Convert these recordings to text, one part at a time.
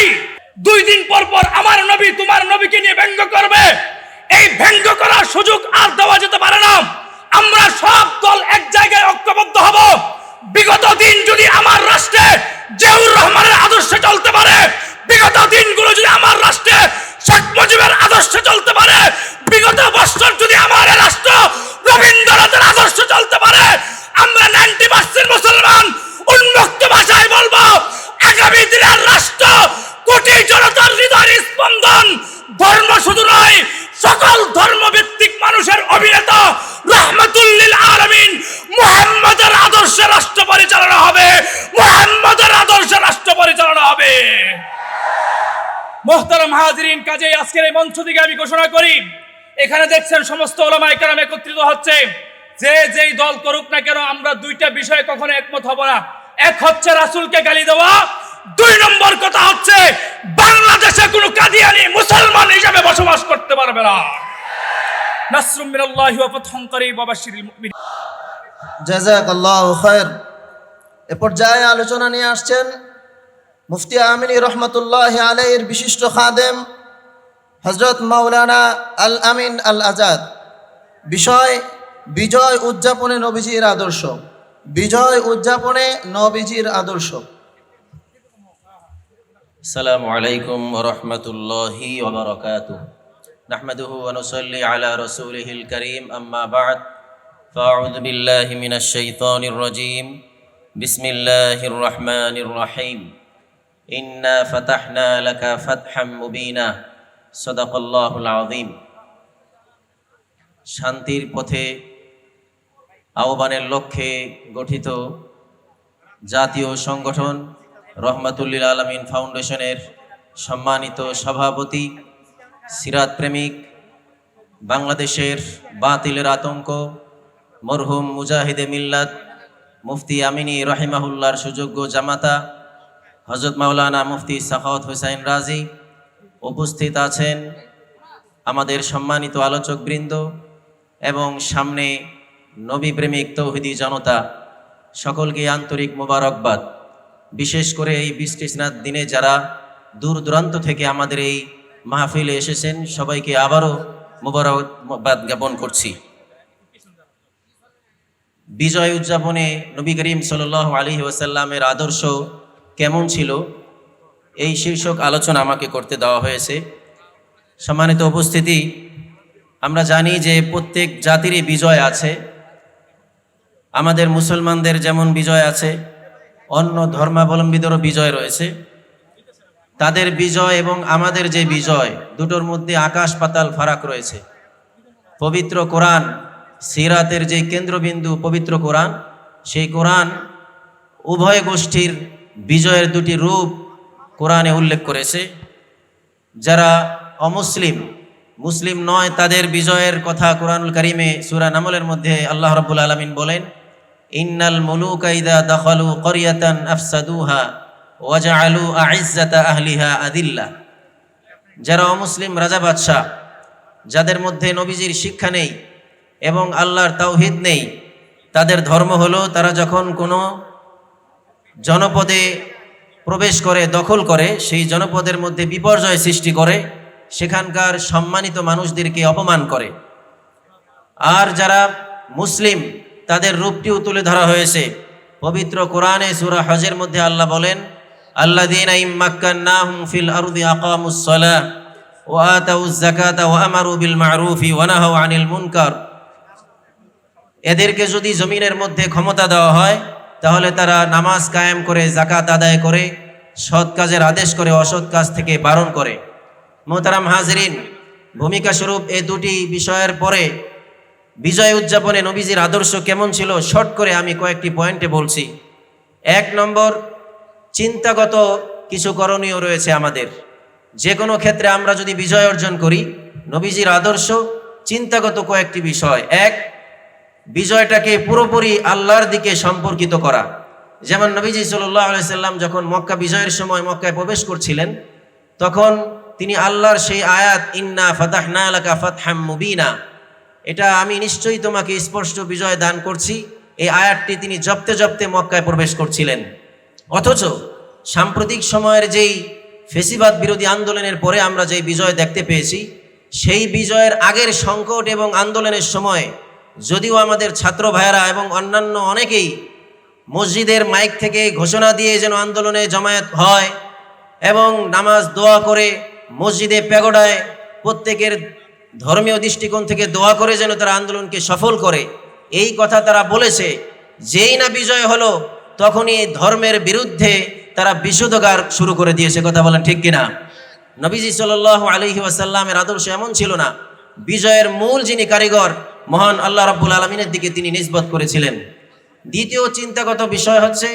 নাই। দুই দিন পর পর আমার নবী তোমার নবীকে নিয়ে ব্যঙ্গ করবে। এই ব্যঙ্গ করার সুযোগ আর দেওয়া যেতে পারে না। আমরা সব দল এক জায়গায় ঐক্যবদ্ধ হব। বিগত দিন যদি আমার রাষ্ট্রে জিয়াউর রহমানের আদর্শে চলতে পারে, বিগত দিনগুলো যদি আমার রাষ্ট্রে শেখ মুজিবের আদর্শে চলতে পারে বিগত বছর যদি আমার এ রাষ্ট্র রবীন্দ্রনাথের আদর্শে চলতে পারে আমরা নাইনটি পার্সেন্ট মুসলমান উন্মুক্ত ভাষায় বলব আগামী দিনের রাষ্ট্র কোটি জনতার হৃদয়ের স্পন্দন ধর্ম শুধু নয়, সকল ধর্মভিত্তিক মানুষের অভিনেতা রহমতুল্লিল আলমিন মুহাম্মদের আদর্শে রাষ্ট্র পরিচালনা হবে, মুহাম্মদের আদর্শে রাষ্ট্র পরিচালনা হবে। মোহতারাম হাজরিন কাজে আজকের এই মঞ্চ থেকে আমি ঘোষণা করি, এখানে দেখছেন সমস্ত ওলামাই কারাম একত্রিত হচ্ছে, যে যেই দল করুক না কেন, আমরা দুইটা বিষয়ে কখনো একমত হব না। এক হচ্ছে রাসূলকে গালি দেওয়া দুই নম্বর কথা হচ্ছে, বাংলাদেশে কোনো কাদিয়ানি মুসলমান হিসেবে বসবাস করতে পারবে না। নাসরুম মিনাল্লাহি ওয়া ফাতহুন করিব ওয়া বাশশিরিল মুমিনিন। জাজাক আল্লাহ খয়ের। এ পর্যায়ে আলোচনা নিয়ে আসছেন মুফতি আমিনী রহমতুল্লাহ আলাইয়ের বিশিষ্ট খাদেম হজরত মাওলানা আল আমিন আল আজাদ। বিষয়, বিজয় উদযাপনে নবীজির আদর্শ। বিজয় উদযাপনে নবীজির আদর্শ। السلام عليكم ورحمة الله وبركاته نحمده ونصلي على رسوله الكريم أما بعد فأعوذ بالله من الشيطان الرجيم بسم الله الرحمن الرحيم إنا فتحنا لك فتحا مبينا صدق الله العظيم শান্তির পথে আহ্বানের লক্ষ্যে গঠিত জাতীয় সংগঠন রহমাতুল্লিল আলমিন ফাউন্ডেশনের সম্মানিত সভাপতি, সিরাত প্রেমিক, বাংলাদেশের বাতিলের আতঙ্ক, মরহুম মুজাহিদে মিল্লাত, মুফতি আমিনী রহিমাহুল্লার সুযোগ্য জামাতা হজরত মাওলানা মুফতি সাখাওয়াত হুসাইন রাজি উপস্থিত আছেন আমাদের সম্মানিত আলোচকবৃন্দ এবং সামনে নবী প্রেমিক তৌহিদি জনতা, সকলকে আন্তরিক মোবারকবাদ। বিশেষ করে এই স্নাত দিনে যারা দূর দূরান্ত থেকে আমাদের এই মাহফিলে এসেছেন, সবাইকে আবারও মোবারকবাদ জ্ঞাপন করছি। বিজয় উদযাপনে নবী করিম সাল আলী ওয়াসাল্লামের আদর্শ কেমন ছিল? এই শীর্ষক আলোচনা আমাকে করতে দেওয়া হয়েছে। সম্মানিত উপস্থিতি, আমরা জানি যে প্রত্যেক জাতিরই বিজয় আছে। আমাদের মুসলমানদের যেমন বিজয় আছে অন্য ধর্মাবলম্বীদেরও বিজয় রয়েছে। তাদের বিজয় এবং আমাদের যে বিজয়, দুটোর মধ্যে আকাশ পাতাল ফারাক রয়েছে। পবিত্র কোরআন, সিরাতের যে কেন্দ্রবিন্দু পবিত্র কোরআন, সেই কোরআন উভয় গোষ্ঠীর বিজয়ের দুটি রূপ কোরআনে উল্লেখ করেছে। যারা অমুসলিম, মুসলিম নয়, তাদের বিজয়ের কথা কোরআনুল করিমে সুরা নামলের মধ্যে আল্লাহ রব্বুল আলমিন বলেন ইন্নাল মুলুকাইদা দখলু করিয়াতান আফসাদুহা ওয়াজআলু আইজ্জাতা আহলিহা আদিল্লা। যারা অমুসলিম রাজা বাদশাহ, যাদের মধ্যে নবীজির শিক্ষা নেই এবং আল্লাহর তাওহিদ নেই, তাদের ধর্ম হলো তারা যখন কোনো জনপদে প্রবেশ করে, দখল করে, সেই জনপদের মধ্যে বিপর্যয় সৃষ্টি করে, সেখানকার সম্মানিত মানুষদেরকে অপমান করে। আর যারা মুসলিম তাদের রূপটিও তুলে ধরা হয়েছে। পবিত্র কোরআনে সুরা হজের মধ্যে আল্লাহ বলেন আল্লাহ ফিল আরদি আকামুসসালা ওয়া আতাউজ যাকাতা ওয়া আমারু বিল মা'রুফি ওয়া নাহাউ আনিল মুনকার। এদেরকে যদি জমিনের মধ্যে ক্ষমতা দেওয়া হয়, তাহলে তারা নামাজ কায়েম করে জাকাত আদায় করে, সৎ কাজের আদেশ করে, অসৎ কাজ থেকে বারণ করে। মোহতারাম হাজরিন, ভূমিকা স্বরূপ এই দুটি বিষয়ের পরে বিজয় উদযাপনে নবীজির আদর্শ কেমন ছিল? শর্ট করে আমি কয়েকটি পয়েন্টে বলছি। এক নম্বর, চিন্তাগত কিছু করণীয় রয়েছে আমাদের। যে কোনো ক্ষেত্রে আমরা যদি বিজয় অর্জন করি, নবীজির আদর্শ চিন্তাগত কয়েকটি বিষয়। এক, বিজয়টাকে পুরোপুরি আল্লাহর দিকে সম্পর্কিত করা। যেমন নবীজি সাল্লাহ সাল্লাম যখন মক্কা বিজয়ের সময় মক্কায় প্রবেশ করছিলেন, তখন তিনি আল্লাহর সেই আয়াত, ইন্না ফাতাহনা লাকা ফাতহাম মুবিনা। এটা আমি নিশ্চয়ই তোমাকে স্পষ্ট বিজয় দান করছি। এই আয়াতটি তিনি জপতে জপতে মক্কায় প্রবেশ করছিলেন। অথচ সাম্প্রতিক সময়ের যেই ফেসিবাদ বিরোধী আন্দোলনের পরে আমরা যে বিজয় দেখতে পেয়েছি, সেই বিজয়ের আগের সংকট এবং আন্দোলনের সময় যদিও আমাদের ছাত্র ভাইয়েরা এবং অন্যান্য অনেকেই মসজিদের মাইক থেকে ঘোষণা দিয়ে যেন আন্দোলনে জমায়েত হয় এবং নামাজ দোয়া করে মসজিদে প্যাগোডায় প্রত্যেকের ধর্মীয় দৃষ্টিকোণ থেকে দোয়া করে যেন তারা আন্দোলনকে সফল করে। এই কথা তারা বলেছে, যেই না বিজয় হলো, তখনই ধর্মের বিরুদ্ধে তারা বিশুদ্ধগার শুরু করে দিয়েছে। কথা বলেন ঠিক কিনা? নবীজি সাল আলহি ওয়াসাল্লামের আদর্শ এমন ছিল না। বিজয়ের মূল যিনি কারিগর, মহান আল্লাহ রাব্বুল আলমিনের দিকে তিনি নিষ্পত করেছিলেন। দ্বিতীয় চিন্তাগত বিষয় হচ্ছে,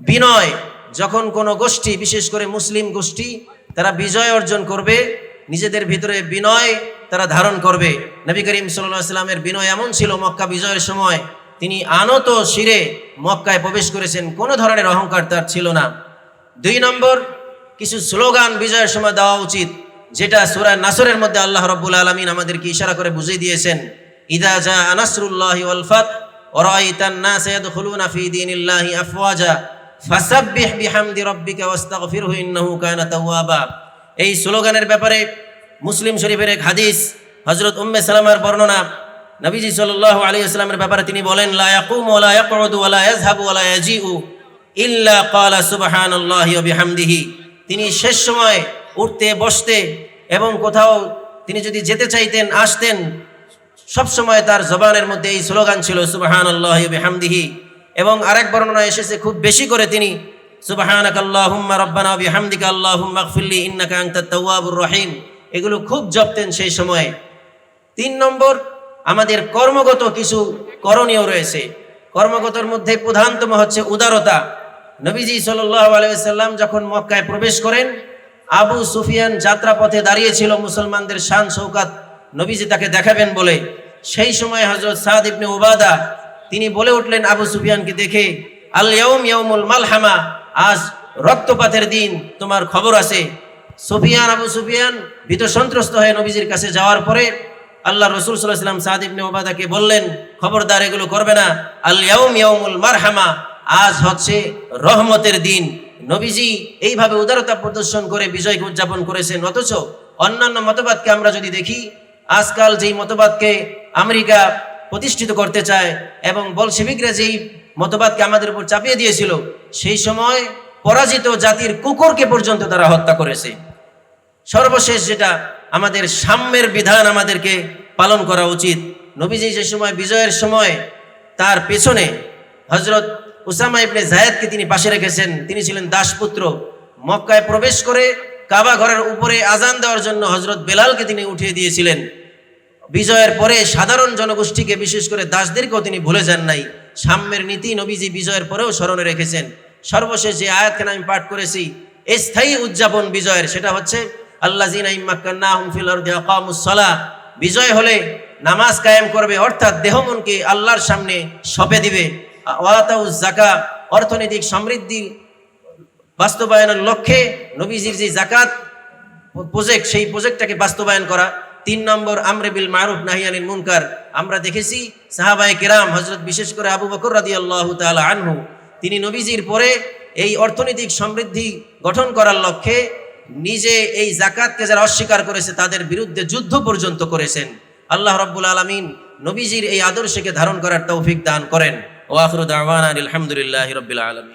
বিনয়, যখন কোনো গোষ্ঠী, বিশেষ করে মুসলিম গোষ্ঠী, তারা বিজয় অর্জন করবে নিজেদের ভিতরে বিনয় তারা ধারণ করবে। নবী করিম সাল্লা সাল্লামের বিনয় এমন ছিল মক্কা বিজয়ের সময়, তিনি আনত শিরে মক্কায় প্রবেশ করেছেন, কোনো ধরনের অহংকার তার ছিল না। দুই নম্বর, কিছু স্লোগান বিজয়ের সময় দেওয়া উচিত, যেটা সুরা নাসরের মধ্যে আল্লাহ রব্বুল আলমিন আমাদেরকে ইশারা করে বুঝিয়ে দিয়েছেন, ইদা জা আনাসরুল্লাহি ওয়ালফাত ওরাইতান নাস ইয়াদখুলুনা ফি দীনিল্লাহি আফওয়াজা, ফাসাব্বিহ বিহামদি রাব্বিকা ওয়াস্তাগফিরহু ইন্নাহু কানা তাওয়াবা। এই স্লোগানের ব্যাপারে মুসলিম শরীফের এক হাদিস হজরত উম্মে সালামার বর্ণনা নবীজি সাল্লাল্লাহু আলাইহি ওয়াসাল্লামের ব্যাপারে তিনি বলেন, লা ইয়াকুমু ওয়া লা ইয়াকউদু, ওয়া লা ইয়াযহাবু, ওয়া লা ইয়াজিউ ইল্লা ওয়া তিনি শেষ সময় উঠতে, বসতে এবং কোথাও তিনি যদি যেতে চাইতেন, আসতেন, সব সময় তার জবানের মধ্যে এই স্লোগান ছিল সুবাহান আল্লাহ বিহামদিহি। এবং আরেক বর্ণনা এসেছে, খুব বেশি করে তিনি সুবাহানাক আল্লাহুম্মা রব্বানা বিহামদিকা আল্লাহুম্মা গফিরলি ইন্নাকা আনতাত তাওয়াবুর রহিম। এগুলো খুব জপতেন সেই সময়ে। তিন নম্বর, আমাদের কর্মগত কিছু করণীয় রয়েছে। কর্মগতর মধ্যে প্রধানতম হচ্ছে উদারতা। নবীজি সাল্লাল্লাহু আলাইহি সাল্লাম যখন মক্কায় প্রবেশ করেন, আবু সুফিয়ান যাত্রাপথে দাঁড়িয়েছিল মুসলমানদের শান শৌকাত। নবীজি তাকে দেখাবেন বলে। সেই সময় হজরত সাদ ইবনে উবাদা, তিনি বলে উঠলেন আবু সুফিয়ানকে দেখে আল ইয়াউম ইয়াউমুল মালহামা। আজ রক্তপাতের দিন, তোমার খবর আছে। সুফিয়ান, আবু সুফিয়ান ভীত সন্ত্রস্ত হয়ে নবীজির কাছে যাওয়ার পরে আল্লাহ রসুল সাল্লাহ সাল্লাম সাদ ইবনে ওবাদাকে বললেন, খবরদার, এগুলো করবে না। আল ইয়াউম ইয়াউমুল মারহামা, আজ হচ্ছে রহমতের দিন। নবীজি এইভাবে উদারতা প্রদর্শন করে বিজয়কে উদযাপন করেছেন। অথচ অন্যান্য মতবাদকে আমরা যদি দেখি, আজকাল যেই মতবাদকে আমেরিকা প্রতিষ্ঠিত করতে চায় এবং বলশেবিকরা যেই মতবাদকে আমাদের উপর চাপিয়ে দিয়েছিল, সেই সময় পরাজিত জাতির কুকুরকে পর্যন্ত তারা হত্যা করেছে। সর্বশেষ যেটা আমাদের সাম্যের বিধান আমাদেরকে পালন করা উচিত। নবীজি যে সময়, বিজয়ের সময় তার পেছনে হজরত উসামা ইবনে জায়েদকে তিনি পাশে রেখেছেন, তিনি ছিলেন দাসপুত্র। মক্কায় প্রবেশ করে কাবা ঘরের উপরে আজান দেওয়ার জন্য হজরত বেলালকে তিনি উঠিয়ে দিয়েছিলেন। বিজয়ের পরে সাধারণ জনগোষ্ঠীকে বিশেষ করে দাসদেরকেও তিনি ভুলে যান নাই। সাম্যের নীতি নবীজি বিজয়ের পরেও স্মরণে রেখেছেন। সর্বশেষ যে আয়াতখানে আমি পাঠ করেছি, স্থায়ী উদযাপন বিজয়ের, সেটা হচ্ছে আল্লাহ বিজয় হলে নামাজ কায়েম করবে, অর্থাৎ দেহ মনকে আল্লাহর সামনে সপে দিবে। ওয়াতাউজ জাকা অর্থনৈতিক সমৃদ্ধি বাস্তবায়নের লক্ষ্যে নবীজির যে জাকাত প্রজেক্ট, সেই প্রজেক্টটাকে বাস্তবায়ন করা। তিন নম্বর আমরে বিল মারুফ নাহিয়ানিল মুনকার। আমরা দেখেছি সাহাবায়ে কেরাম হজরত বিশেষ করে আবু বকর রাদি আল্লাহ আনহু, তিনি নবীজির পরে এই অর্থনৈতিক সমৃদ্ধি গঠন করার লক্ষ্যে নিজে এই জাকাতকে যারা অস্বীকার করেছে, তাদের বিরুদ্ধে যুদ্ধ পর্যন্ত করেছেন। আল্লাহ রব্বুল আলমিন নবীজির এই আদর্শকে ধারণ করার তৌফিক দান করেন। ও আখরুদ আলহামদুলিল্লাহ রবিল আলমিন।